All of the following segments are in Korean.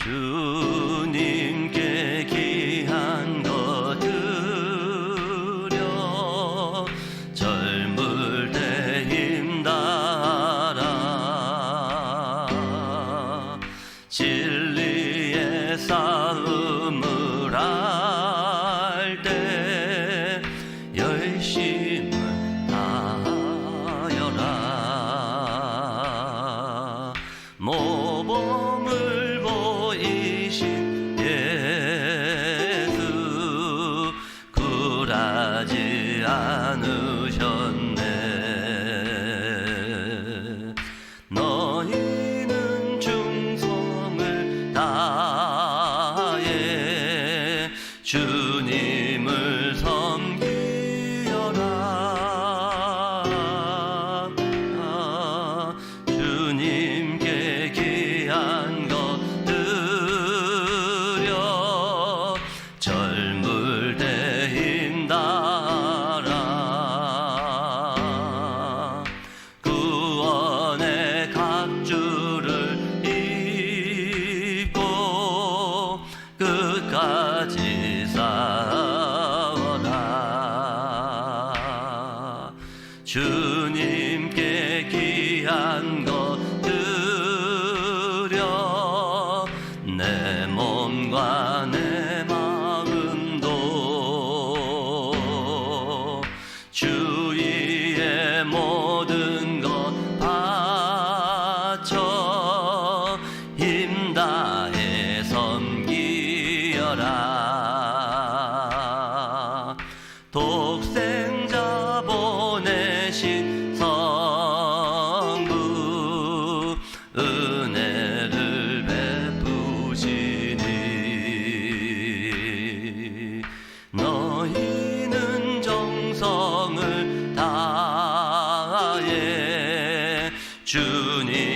to 那一 주님.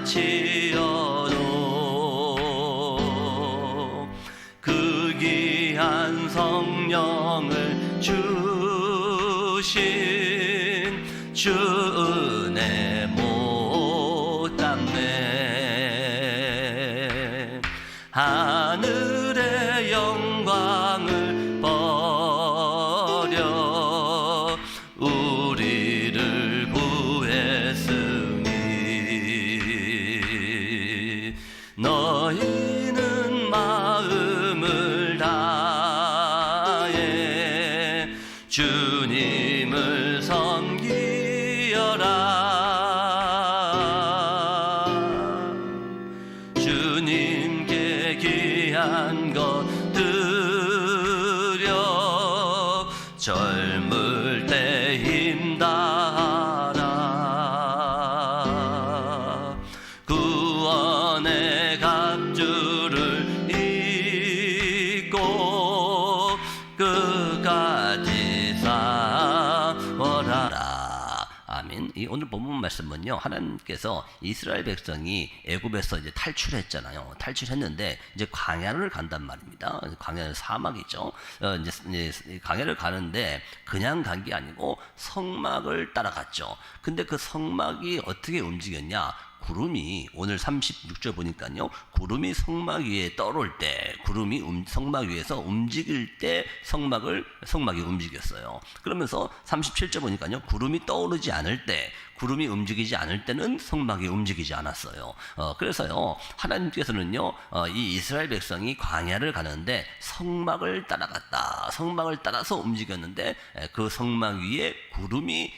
할지어도 그 귀한 성령을 주신 주 말씀은요. 하나님께서 이스라엘 백성이 애굽에서 이제 탈출했잖아요. 탈출했는데 이제 광야를 간단 말입니다. 광야는 사막이죠. 어, 이제 광야를 가는데 그냥 간 게 아니고 성막을 따라갔죠. 근데 그 성막이 어떻게 움직였냐? 구름이 오늘 36절 보니까요. 구름이 성막 위에 떠올 때, 구름이 음, 성막 위에서 움직일 때 성막을 성막이 움직였어요. 그러면서 37절 보니까요. 구름이 떠오르지 않을 때, 구름이 움직이지 않을 때는 성막이 움직이지 않았어요. 어, 그래서요. 하나님께서는요. 어, 이 이스라엘 백성이 광야를 가는데 성막을 따라갔다. 성막을 따라서 움직였는데 그 성막 위에 구름이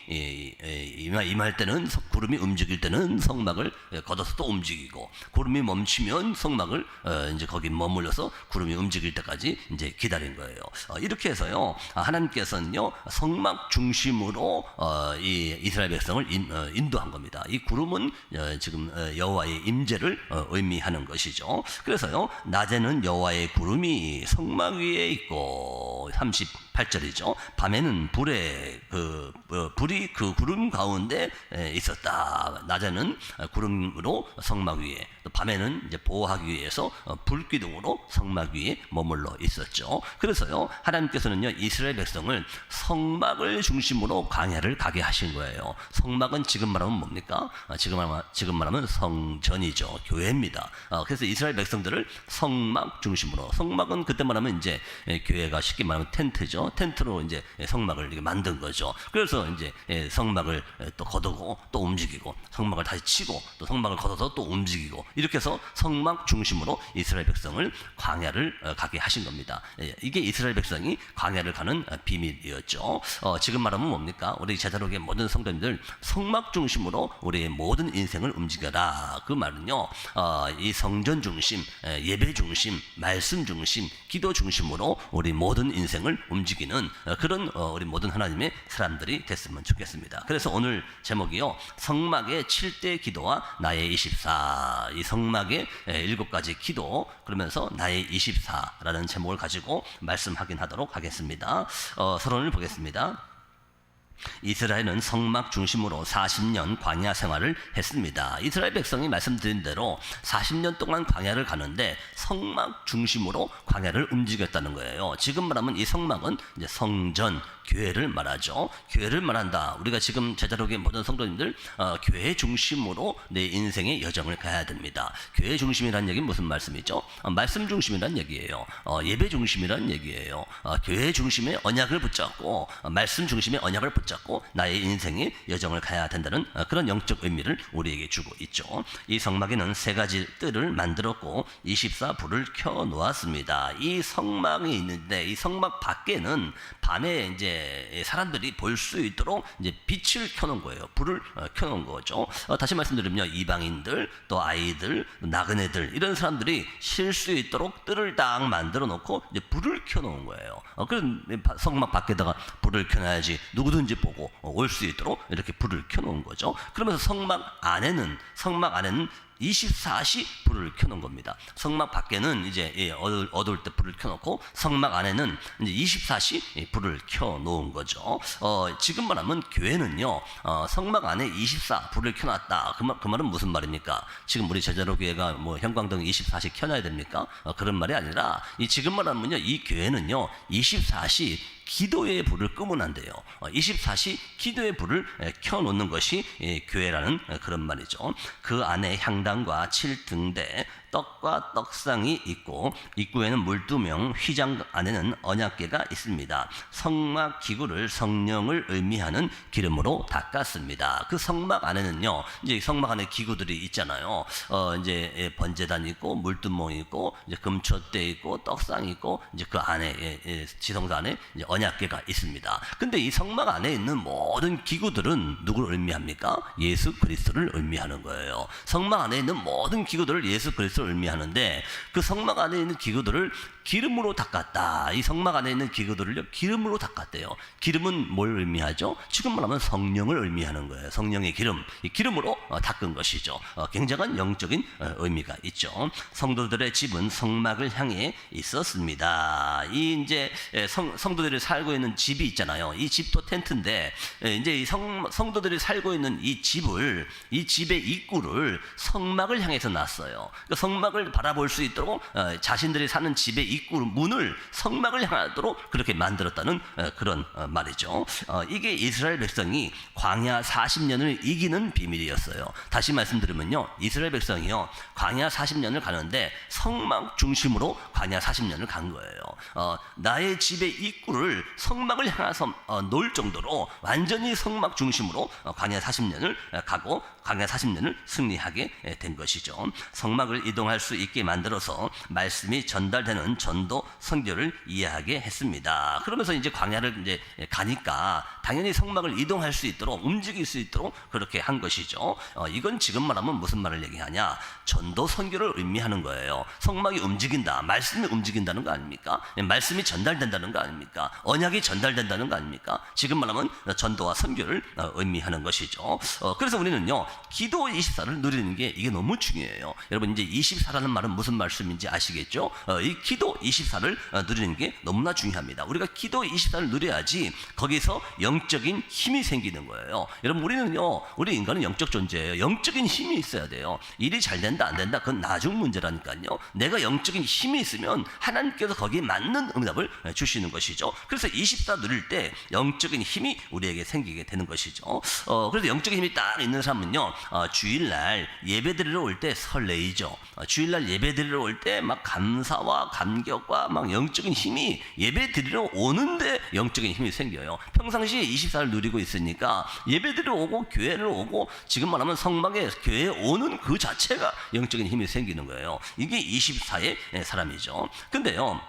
임할 때는 구름이 움직일 때는 성막을 에, 걷어서 또 움직이고 구름이 멈추면 성막을 어, 이제 거기 머물러서 구름이 움직일 때까지 이제 기다린 거예요. 어, 이렇게 해서요 아, 하나님께서는요 성막 중심으로 어, 이 이스라엘 백성을 인, 어, 인도한 겁니다. 이 구름은 어, 지금 어, 여호와의 임재를 어, 의미하는 것이죠. 그래서요 낮에는 여호와의 구름이 성막 위에 있고 38절이죠. 밤에는 불에 그 어, 불이 그 구름 가운데 에, 있었다. 낮에는 어, 구름으로 성막 위에 또 밤에는 이제 보호하기 위해서 어, 불기둥으로 성막 위에 머물러 있었죠. 그래서요 하나님께서는요 이스라엘 백성을 성막을 중심으로 광야를 가게 하신 거예요. 성막은 지금 말하면 뭡니까? 어, 지금 말하면 지금 말하면 성전이죠. 교회입니다. 어, 그래서 이스라엘 백성들을 성막 중심으로 성막은 그때 말하면 이제 예, 교회가 쉽게 말하면 텐트죠. 텐트로 이제 예, 성막을 이렇게 만든 거죠. 그래서 이제 예, 성막을 예, 또 걷어고 또 움직이고 성막을 다시 치고 또 성막을 걷어서 또 움직이고 이렇게 해서 성막 중심으로 이스라엘 백성을 광야를 어, 가게 하신 겁니다. 예, 이게 이스라엘 백성이 광야를 가는 어, 비밀이었죠. 어, 지금 말하면 뭡니까? 우리 제자록의 모든 성도님들 성막 중심으로 우리의 모든 인생을 움직여라. 그 말은요, 어, 이 성전 중심, 에, 예배 중심, 말씀 중심, 기도 중심으로 우리 모든 인생 을 움직이는 어, 그런 어, 우리 모든 하나님의 사람들이 됐으면 좋겠습니다. 그래서 오늘 제목이요, 성막의 7대 기도와 나의 24. 이 성막의 에, 일곱 가지 기도 그러면서 나의 24라는 제목을 가지고 말씀 확인하도록 하겠습니다. 어, 서론을 보겠습니다. 이스라엘은 성막 중심으로 40년 광야 생활을 했습니다. 이스라엘 백성이 말씀드린 대로 40년 동안 광야를 가는데 성막 중심으로 광야를 움직였다는 거예요. 지금 말하면 이 성막은 이제 성전, 교회를 말하죠. 교회를 말한다. 우리가 지금 제자록의 모든 성도님들 어, 교회 중심으로 내 인생의 여정을 가야 됩니다. 교회 중심이란 얘기는 무슨 말씀이죠? 어, 말씀 중심이란 얘기예요. 어, 예배 중심이란 얘기예요. 어, 교회 중심의 언약을 붙잡고 어, 말씀 중심의 언약을 붙잡고 나의 인생의 여정을 가야 된다는 어, 그런 영적 의미를 우리에게 주고 있죠. 이 성막에는 세 가지 뜰을 만들었고 24불을 켜 놓았습니다. 이 성막이 있는데 이 성막 밖에는 밤에 이제 사람들이 볼 수 있도록 이제 빛을 켜놓은 거예요. 불을 어, 켜놓은 거죠. 어, 다시 말씀드리면 이방인들 또 아이들 나그네들 이런 사람들이 쉴 수 있도록 뜰을 딱 만들어 놓고 이제 불을 켜놓은 거예요. 어, 그런 성막 밖에다가 불을 켜놔야지 누구든지 보고 올 수 있도록 이렇게 불을 켜놓은 거죠. 그러면서 성막 안에는 성막 안에는 24시 불을 켜놓은 겁니다. 성막 밖에는 이제 예, 어두울, 어두울 때 불을 켜놓고 성막 안에는 이제 24시 불을 켜놓은 거죠. 어, 지금 말하면 교회는요 어, 성막 안에 24 불을 켜놨다. 그, 말, 그 말은 무슨 말입니까? 지금 우리 제자로 교회가 뭐 형광등 24시 켜놔야 됩니까? 어, 그런 말이 아니라 이 지금 말하면요 이 교회는요 24시 기도의 불을 끄면 안 돼요. 24시 기도의 불을 에, 켜놓는 것이 예, 교회라는 에, 그런 말이죠. 그 안에 향단과 칠등대, 떡과 떡상이 있고 입구에는 물두명, 휘장 안에는 언약계가 있습니다. 성막 기구를 성령을 의미하는 기름으로 닦았습니다. 그 성막 안에는요, 이제 성막 안에 기구들이 있잖아요. 어, 이제 예, 번제단 있고 물두멍 있고 이제 금초대 있고 떡상 있고 이제 그 안에 예, 예, 지성소 안에 이제 언약계가 있습니다. 근데 이 성막 안에 있는 모든 기구들은 누구를 의미합니까? 예수 그리스도를 의미하는 거예요. 성막 안에 있는 모든 기구들을 예수 그리스도 를 의미하는데 그 성막 안에 있는 기구들을 기름으로 닦았다. 이 성막 안에 있는 기구들을요 기름으로 닦았대요. 기름은 뭘 의미하죠? 지금 말하면 성령을 의미하는 거예요. 성령의 기름, 이 기름으로 어, 닦은 것이죠. 어, 굉장한 영적인 어, 의미가 있죠. 성도들의 집은 성막을 향해 있었습니다. 이 이제 예, 성, 성도들이 살고 있는 집이 있잖아요. 이 집도 텐트인데 예, 이제 이 성, 성도들이 살고 있는 이 집을 이 집의 입구를 성막을 향해서 놨어요. 그러니까 성 막을 바라볼 수 있도록 어, 자신들이 사는 집의 입구 문을 성막을 향하도록 그렇게 만들었다는 어, 그런 어, 말이죠. 어, 이게 이스라엘 백성이 광야 40년을 이기는 비밀이었어요. 다시 말씀드리면요, 이스라엘 백성이요 광야 40년을 가는데 성막 중심으로 광야 40년을 간 거예요. 어, 나의 집의 입구를 성막을 향해서 어, 놓을 정도로 완전히 성막 중심으로 어, 광야 40년을 가고 광야 40년을 승리하게 에, 된 것이죠. 성막을 이동 할 수 있게 만들어서 말씀이 전달되는 전도 선교를 이해하게 했습니다. 그러면서 이제 광야를 이제 가니까 당연히 성막을 이동할 수 있도록 움직일 수 있도록 그렇게 한 것이죠. 어, 이건 지금 말하면 무슨 말을 얘기하냐? 전도 선교를 의미하는 거예요. 성막이 움직인다, 말씀이 움직인다는 거 아닙니까? 예, 말씀이 전달된다는 거 아닙니까? 언약이 전달된다는 거 아닙니까? 지금 말하면 전도와 선교를 어, 의미하는 것이죠. 어, 그래서 우리는요, 기도 24를 누리는 게 이게 너무 중요해요. 여러분 이제 24라는 말은 무슨 말씀인지 아시겠죠? 어, 이 기도 24를 어, 누리는 게 너무나 중요합니다. 우리가 기도 24를 누려야지 거기서 영적인 힘이 생기는 거예요. 여러분 우리는요, 우리 인간은 영적 존재예요. 영적인 힘이 있어야 돼요. 일이 잘 된다 안 된다 그건 나중 문제라니까요. 내가 영적인 힘이 있으면 하나님께서 거기에 맞는 응답을 주시는 것이죠. 그래서 24 누릴 때 영적인 힘이 우리에게 생기게 되는 것이죠. 어, 그래서 영적인 힘이 딱 있는 사람은요, 어, 주일날 예배 드리러 올 때 설레이죠. 어, 주일날 예배 드리러 올 때 막 감사와 감격과 막 영적인 힘이 예배 드리러 오는데 영적인 힘이 생겨요. 평상시에 24를 누리고 있으니까 예배 드리러 오고 교회를 오고 지금 말하면 성막에 교회에 오는 그 자체가 영적인 힘이 생기는 거예요. 이게 24의 사람이죠. 근데요.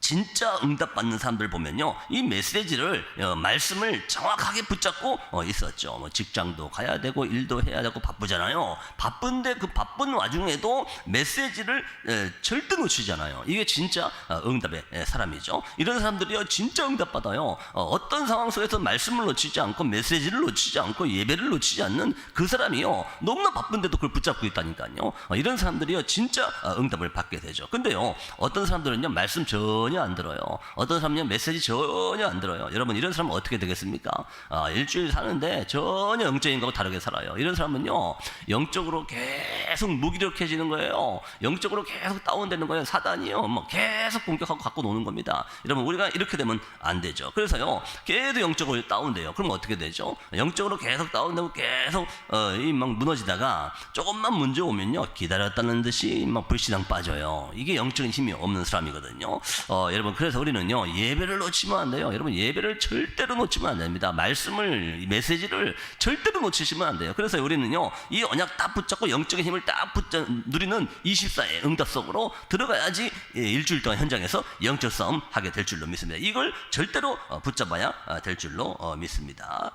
진짜 응답받는 사람들 보면요, 이 메시지를 어, 말씀을 정확하게 붙잡고 어, 있었죠. 뭐 직장도 가야 되고 일도 해야 되고 바쁘잖아요. 바쁜데 그 바쁜 와중에도 메시지를 에, 절대 놓치잖아요. 이게 진짜 어, 응답의 에, 사람이죠. 이런 사람들이요, 진짜 응답받아요. 어, 떤 상황 속에서 말씀을 놓치지 않고 메시지를 놓치지 않고 예배를 놓치지 않는 그 사람이요, 너무나 바쁜데도 그걸 붙잡고 있다니까요. 어, 이런 사람들이요, 진짜 어, 응답을 받게 되죠. 근데요, 어떤 사람들은요, 말씀 전혀 안 들어요. 어떤 사람은 메시지 전혀 안 들어요. 여러분 이런 사람은 어떻게 되겠습니까? 아, 일주일 사는데 전혀 영적인 거하고 다르게 살아요. 이런 사람은요 영적으로 계속 무기력해지는 거예요. 영적으로 계속 다운되는 거예요. 사단이요, 뭐 계속 공격하고 갖고 노는 겁니다. 여러분 우리가 이렇게 되면 안 되죠. 그래서요 계속 영적으로 다운돼요. 그럼 어떻게 되죠? 영적으로 계속 다운되고 계속 어, 이막 무너지다가 조금만 문제 오면요 기다렸다는 듯이 막 불신앙 빠져요. 이게 영적인 힘이 없는 사람이거든요. 어, 여러분 그래서 우리는요 예배를 놓치면 안 돼요. 여러분 예배를 절대로 놓치면 안 됩니다. 말씀을 메시지를 절대로 놓치시면 안 돼요. 그래서 우리는요 이 언약 딱 붙잡고 영적인 힘을 딱 붙잡 누리는 24의 응답 속으로 들어가야지 예, 일주일 동안 현장에서 영적 싸움 하게 될 줄로 믿습니다. 이걸 절대로 어, 붙잡아야 어, 될 줄로 어, 믿습니다.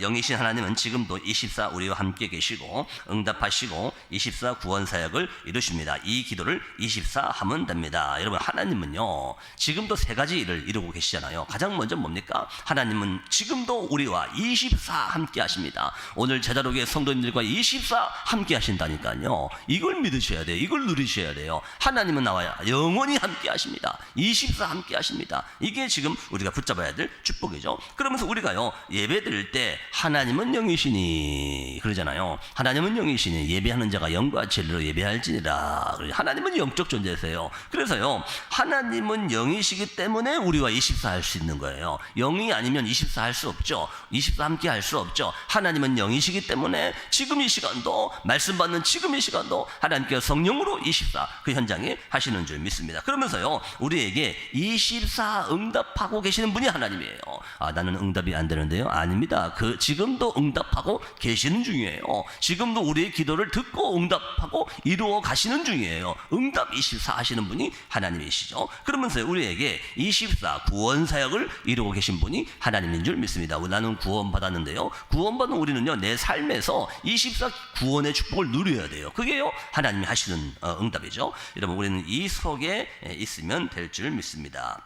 영이신 하나님은 지금도 24 우리와 함께 계시고 응답하시고 24 구원 사역을 이루십니다. 이 기도를 24 하면 됩니다. 여러분 하나님은요 지금도 세 가지 일을 이루고 계시잖아요. 가장 먼저 뭡니까? 하나님은 지금도 우리와 24 함께 하십니다. 오늘 제자로의 성도님들과 24 함께 하신다니까요. 이걸 믿으셔야 돼요. 이걸 누리셔야 돼요. 하나님은 나와야 영원히 함께 하십니다. 24 함께 하십니다. 이게 지금 우리가 붙잡아야 될 축복이죠. 그러면서 우리가요, 예배 드릴 때 하나님은 영이시니 그러잖아요. 하나님은 영이시니 예배하는 자가 영과 진리로 예배할지니라. 하나님은 영적 존재세요. 그래서요, 하나님은 영이시기 때문에 우리와 24 할 수 있는 거예요. 영이 아니면 24 할 수 없죠. 24 함께 할 수 없죠. 하나님은 영이시기 때문에 지금 이 시간도 말씀 받는 지금 이 시간도 하나님께서 성령으로 24 그 현장에 하시는 줄 믿습니다. 그러면서요 우리에게 24 응답하고 계시는 분이 하나님이에요. 아 나는 응답이 안 되는데요. 아닙니다. 그 지금도 응답하고 계시는 중이에요. 지금도 우리의 기도를 듣고 응답하고 이루어 가시는 중이에요. 응답 24 하시는 분이 하나님이시죠. 그러면서 우리에게 24 구원 사역을 이루고 계신 분이 하나님인 줄 믿습니다. 나는 구원 받았는데요. 구원받은 우리는요 내 삶에서 24 구원의 축복을 누려야 돼요. 그게요 하나님이 하시는 어, 응답이죠. 여러분 우리는 이 속에 있으면 될 줄 믿습니다.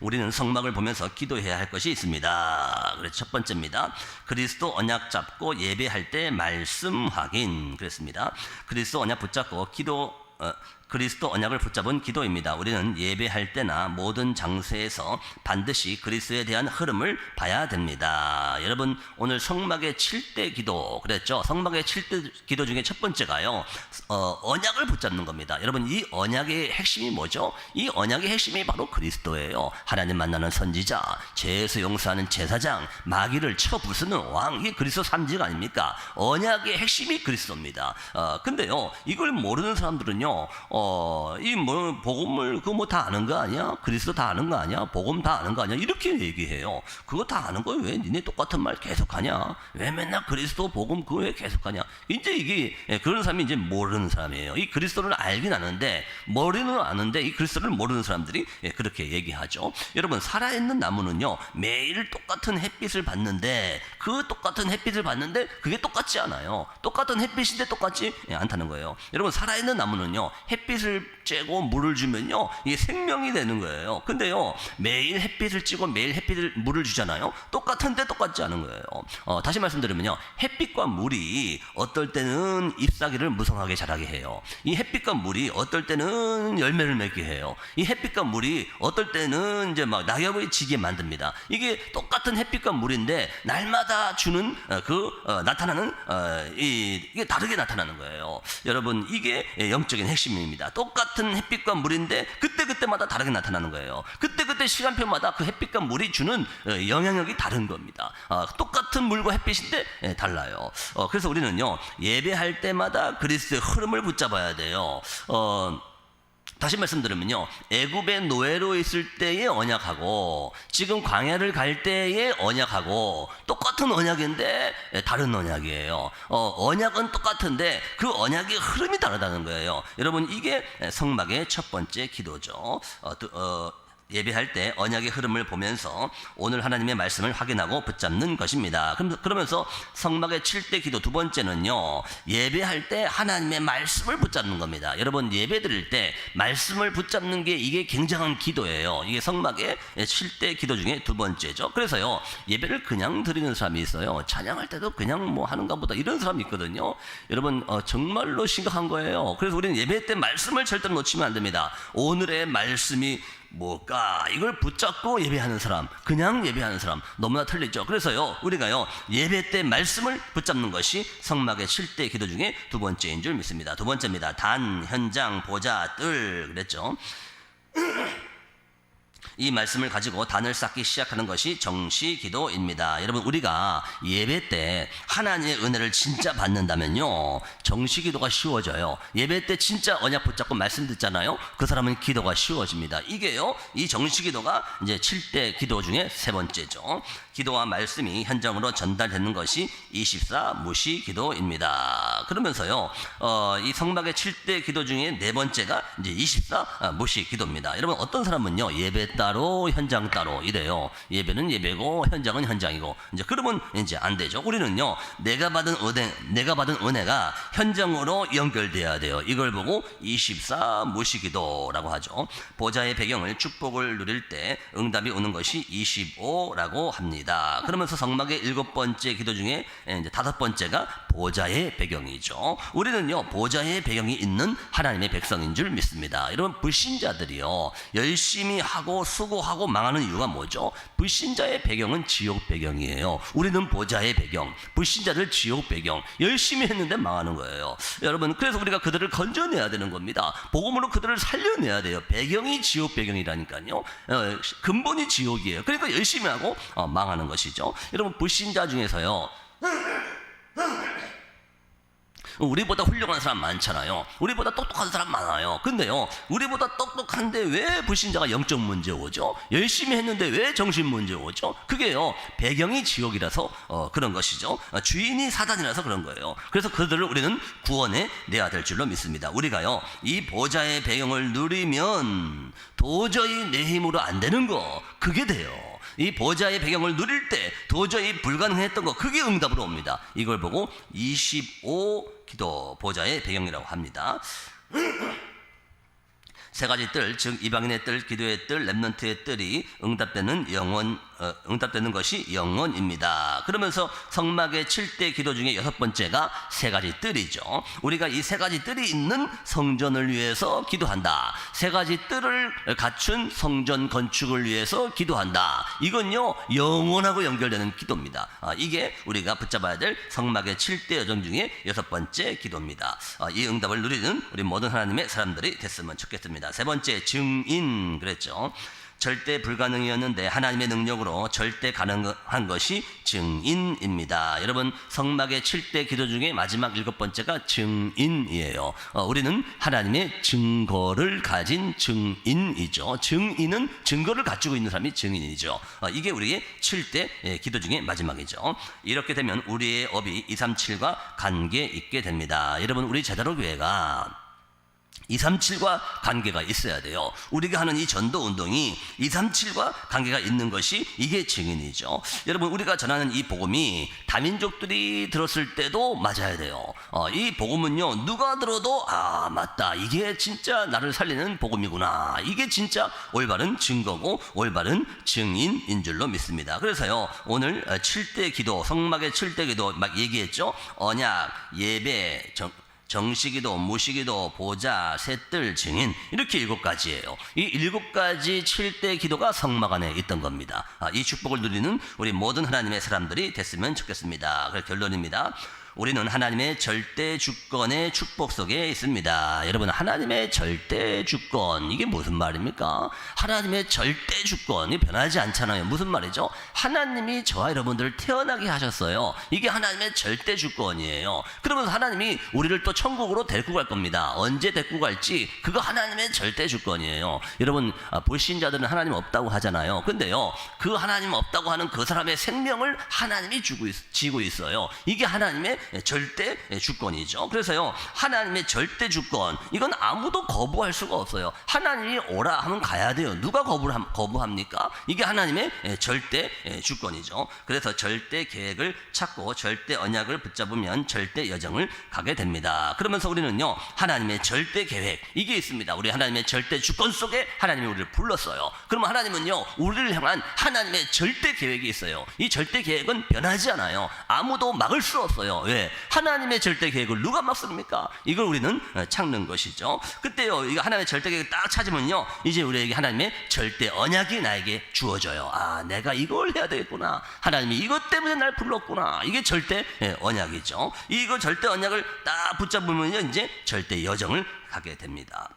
우리는 성막을 보면서 기도해야 할 것이 있습니다. 그래서 첫 번째입니다. 그리스도 언약 잡고 예배할 때 말씀 확인 그랬습니다. 그리스도 언약 붙잡고 기도 어, 그리스도 언약을 붙잡은 기도입니다. 우리는 예배할 때나 모든 장소에서 반드시 그리스도에 대한 흐름을 봐야 됩니다. 여러분 오늘 성막의 7대 기도 그랬죠? 성막의 7대 기도 중에 첫 번째가요. 어, 언약을 붙잡는 겁니다. 여러분 이 언약의 핵심이 뭐죠? 이 언약의 핵심이 바로 그리스도예요. 하나님 만나는 선지자, 죄에서 용서하는 제사장, 마귀를 쳐 부수는 왕, 이게 그리스도 삼지가 아닙니까? 언약의 핵심이 그리스도입니다. 어, 근데요, 이걸 모르는 사람들은요, 어, 이 뭐, 복음을 그거 뭐 다 아는 거 아니야? 그리스도 다 아는 거 아니야? 복음 다 아는 거 아니야? 이렇게 얘기해요. 그거 다 아는 거왜 니네 똑같은 말 계속하냐? 왜 맨날 그리스도 복음 그거 왜 계속하냐? 이제 이게 예, 그런 사람이 이제 모르는 사람이에요. 이 그리스도를 알긴 아는데 머리는 아는데 이 그리스도를 모르는 사람들이 예, 그렇게 얘기하죠. 여러분 살아있는 나무는요 매일 똑같은 햇빛을 받는데 그 똑같은 햇빛을 받는데 그게 똑같지 않아요. 똑같은 햇빛인데 똑같지 예, 않다는 거예요. 여러분 살아있는 나무는요 햇 빛을 쬐고 물을 주면요 이게 생명이 되는 거예요. 근데요 매일 햇빛을 쬐고 매일 햇빛을 물을 주잖아요. 똑같은데 똑같지 않은 거예요. 어, 다시 말씀드리면요 햇빛과 물이 어떨 때는 잎사귀를 무성하게 자라게 해요. 이 햇빛과 물이 어떨 때는 열매를 맺게 해요. 이 햇빛과 물이 어떨 때는 이제 막 낙엽을 지게 만듭니다. 이게 똑같은 햇빛과 물인데 날마다 주는 어, 그 어, 나타나는 어, 이, 이게 다르게 나타나는 거예요. 여러분 이게 영적인 핵심입니다. 똑같은 햇빛과 물인데 그때 그때마다 다르게 나타나는 거예요. 그때 그때 시간표마다 그 햇빛과 물이 주는 어, 영향력이 다른 겁니다. 어, 똑같은 물과 햇빛인데 예, 달라요. 어, 그래서 우리는요 예배할 때마다 그리스도의 흐름을 붙잡아야 돼요. 어, 다시 말씀드리면요. 애굽의 노예로 있을 때의 언약하고 지금 광야를 갈 때의 언약하고 똑같은 언약인데 예, 다른 언약이에요. 어, 언약은 똑같은데 그 언약의 흐름이 다르다는 거예요. 여러분 이게 성막의 첫 번째 기도죠. 어, 또, 어, 예배할 때 언약의 흐름을 보면서 오늘 하나님의 말씀을 확인하고 붙잡는 것입니다. 그러면서 성막의 7대 기도 두 번째는요. 예배할 때 하나님의 말씀을 붙잡는 겁니다. 여러분 예배 드릴 때 말씀을 붙잡는 게 이게 굉장한 기도예요. 이게 성막의 7대 기도 중에 두 번째죠. 그래서요. 예배를 그냥 드리는 사람이 있어요. 찬양할 때도 그냥 뭐 하는가 보다 이런 사람이 있거든요. 여러분 어, 정말로 심각한 거예요. 그래서 우리는 예배 때 말씀을 절대 놓치면 안 됩니다. 오늘의 말씀이 뭘까? 이걸 붙잡고 예배하는 사람, 그냥 예배하는 사람 너무나 틀리죠. 그래서요, 우리가요 예배 때 말씀을 붙잡는 것이 성막의 7대 기도 중에 두 번째인 줄 믿습니다. 두 번째입니다. 단, 현장, 보자, 뜰 그랬죠. 이 말씀을 가지고 단을 쌓기 시작하는 것이 정시 기도입니다. 여러분 우리가 예배 때 하나님의 은혜를 진짜 받는다면요. 정시 기도가 쉬워져요. 예배 때 진짜 언약 붙잡고 말씀 듣잖아요. 그 사람은 기도가 쉬워집니다. 이게요. 이 정시 기도가 이제 7대 기도 중에 세 번째죠. 기도와 말씀이 현장으로 전달되는 것이 24 무시 기도입니다. 그러면서요. 어, 이 성막의 7대 기도 중에 네 번째가 이제 24 무시 기도입니다. 여러분 어떤 사람은요. 예배 따로 현장 따로 이래요. 예배는 예배고 현장은 현장이고 이제 그러면 이제 안 되죠. 우리는요. 내가 받은 은혜 내가 받은 은혜가 현장으로 연결돼야 돼요. 이걸 보고 24 무시 기도라고 하죠. 보좌의 배경을 축복을 누릴 때 응답이 오는 것이 25라고 합니다. 그러면서 성막의 일곱 번째 기도 중에 이제 다섯 번째가 보좌의 배경이죠. 우리는요 보좌의 배경이 있는 하나님의 백성인 줄 믿습니다. 여러분 불신자들이요 열심히 하고 수고하고 망하는 이유가 뭐죠? 불신자의 배경은 지옥 배경이에요. 우리는 보좌의 배경, 불신자들 지옥 배경. 열심히 했는데 망하는 거예요. 여러분 그래서 우리가 그들을 건져내야 되는 겁니다. 복음으로 그들을 살려내야 돼요. 배경이 지옥 배경이라니까요. 어, 근본이 지옥이에요. 그러니까 열심히 하고 어, 망하는 것이죠. 여러분 불신자 중에서요. 우리보다 훌륭한 사람 많잖아요. 우리보다 똑똑한 사람 많아요. 근데요, 우리보다 똑똑한데 왜 불신자가 영적 문제 오죠? 열심히 했는데 왜 정신 문제 오죠? 그게요, 배경이 지옥이라서 어, 그런 것이죠. 어, 주인이 사단이라서 그런 거예요. 그래서 그들을 우리는 구원해 내야 될 줄로 믿습니다. 우리가요, 이 보좌의 배경을 누리면 도저히 내 힘으로 안 되는 거, 그게 돼요. 이 보좌의 배경을 누릴 때 도저히 불가능했던 거 그게 응답으로 옵니다. 이걸 보고 25 기도 보좌의 배경이라고 합니다. 세 가지 뜰, 즉 이방인의 뜰, 기도의 뜰, 렘넌트의 뜰이 응답되는 영원, 어, 응답되는 것이 영원입니다. 그러면서 성막의 7대 기도 중에 여섯 번째가 세 가지 뜰이죠. 우리가 이 세 가지 뜰이 있는 성전을 위해서 기도한다. 세 가지 뜰을 갖춘 성전 건축을 위해서 기도한다. 이건요 영원하고 연결되는 기도입니다. 아, 이게 우리가 붙잡아야 될 성막의 7대 여정 중에 여섯 번째 기도입니다. 아, 이 응답을 누리는 우리 모든 하나님의 사람들이 됐으면 좋겠습니다. 세 번째 증인 그랬죠. 절대 불가능이었는데 하나님의 능력으로 절대 가능한 것이 증인입니다. 여러분 성막의 7대 기도 중에 마지막 일곱 번째가 증인이에요. 어, 우리는 하나님의 증거를 가진 증인이죠. 증인은 증거를 가지고 있는 사람이 증인이죠. 어, 이게 우리의 7대 예, 기도 중에 마지막이죠. 이렇게 되면 우리의 업이 237과 관계 있게 됩니다. 여러분 우리 제자로 교회가 237과 관계가 있어야 돼요. 우리가 하는 이 전도 운동이 237과 관계가 있는 것이 이게 증인이죠. 여러분 우리가 전하는 이 복음이 다민족들이 들었을 때도 맞아야 돼요. 어, 이 복음은요 누가 들어도 아 맞다 이게 진짜 나를 살리는 복음이구나 이게 진짜 올바른 증거고 올바른 증인인 줄로 믿습니다. 그래서요 오늘 7대 기도 성막의 7대 기도 막 얘기했죠. 언약 예배 정, 정식이도 무식이도 보자 셋들 증인 이렇게 일곱 가지예요. 이 일곱 가지 7대 기도가 성막 안에 있던 겁니다. 아, 이 축복을 누리는 우리 모든 하나님의 사람들이 됐으면 좋겠습니다. 그 결론입니다. 우리는 하나님의 절대 주권의 축복 속에 있습니다. 여러분, 하나님의 절대 주권, 이게 무슨 말입니까? 하나님의 절대 주권이 변하지 않잖아요. 무슨 말이죠? 하나님이 저와 여러분들을 태어나게 하셨어요. 이게 하나님의 절대 주권이에요. 그러면서 하나님이 우리를 또 천국으로 데리고 갈 겁니다. 언제 데리고 갈지, 그거 하나님의 절대 주권이에요. 여러분, 아, 불신자들은 하나님 없다고 하잖아요. 근데요, 그 하나님 없다고 하는 그 사람의 생명을 하나님이 주고 있, 지고 있어요. 이게 하나님의 절대 주권이죠. 그래서요, 하나님의 절대 주권, 이건 아무도 거부할 수가 없어요. 하나님이 오라 하면 가야 돼요. 누가 거부합니까? 이게 하나님의 절대 주권이죠. 그래서 절대 계획을 찾고 절대 언약을 붙잡으면 절대 여정을 가게 됩니다. 그러면서 우리는요, 하나님의 절대 계획, 이게 있습니다. 우리 하나님의 절대 주권 속에 하나님이 우리를 불렀어요. 그러면 하나님은요, 우리를 향한 하나님의 절대 계획이 있어요. 이 절대 계획은 변하지 않아요. 아무도 막을 수 없어요. 왜? 하나님의 절대 계획을 누가 막습니까? 이걸 우리는 어, 찾는 것이죠. 그때요, 이거 하나님의 절대 계획을 딱 찾으면요, 이제 우리에게 하나님의 절대 언약이 나에게 주어져요. 아, 내가 이걸 해야 되겠구나. 하나님이 이것 때문에 날 불렀구나. 이게 절대 예, 언약이죠. 이거 절대 언약을 딱 붙잡으면요, 이제 절대 여정을 가게 됩니다.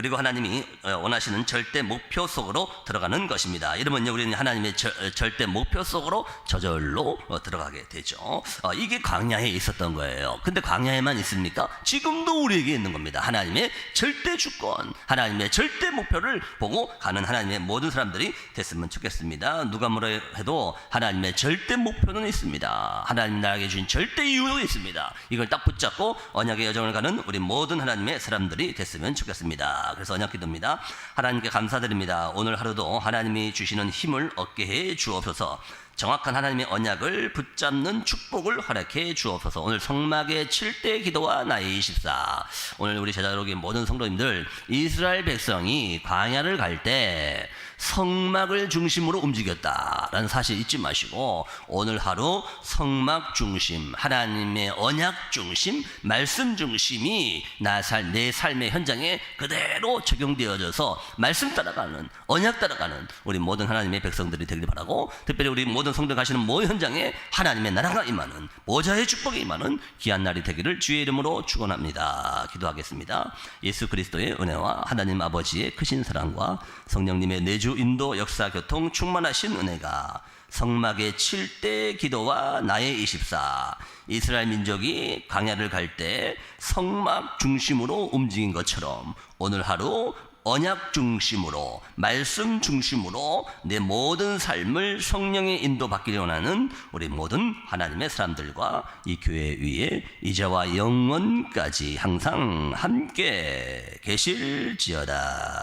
그리고 하나님이 어, 원하시는 절대 목표 속으로 들어가는 것입니다. 이러면요, 우리는 하나님의 절, 어, 절대 목표 속으로 저절로 어, 들어가게 되죠. 어, 이게 광야에 있었던 거예요. 근데 광야에만 있습니까? 지금도 우리에게 있는 겁니다. 하나님의 절대 주권, 하나님의 절대 목표를 보고 가는 하나님의 모든 사람들이 됐으면 좋겠습니다. 누가 뭐라 해도 하나님의 절대 목표는 있습니다. 하나님 나에게 주신 절대 이유도 있습니다. 이걸 딱 붙잡고 언약의 여정을 가는 우리 모든 하나님의 사람들이 됐으면 좋겠습니다. 그래서 언약 기도입니다. 하나님께 감사드립니다. 오늘 하루도 하나님이 주시는 힘을 얻게 해 주옵소서. 정확한 하나님의 언약을 붙잡는 축복을 허락해 주옵소서. 오늘 성막의 7대 기도와 나의 24. 오늘 우리 제자 여러분 모든 성도님들 이스라엘 백성이 광야를 갈때 성막을 중심으로 움직였다라는 사실 잊지 마시고 오늘 하루 성막 중심, 하나님의 언약 중심, 말씀 중심이 나 살, 내 삶의 현장에 그대로 적용되어져서 말씀 따라가는 언약 따라가는 우리 모든 하나님의 백성들이 되길 바라고 특별히 우리 모든 성도 가시는 모든 현장에 하나님의 나라가 임하는 모자의 축복이 임하는 귀한 날이 되기를 주의 이름으로 축원합니다. 기도하겠습니다. 예수 그리스도의 은혜와 하나님 아버지의 크신 사랑과 성령님의 내주 인도 역사 교통 충만하신 은혜가 성막의 7대 기도와 나의 24 이스라엘 민족이 광야를 갈 때 성막 중심으로 움직인 것처럼 오늘 하루 언약 중심으로 말씀 중심으로 내 모든 삶을 성령의 인도받기를 원하는 우리 모든 하나님의 사람들과 이 교회 위에 이제와 영원까지 항상 함께 계실지어다.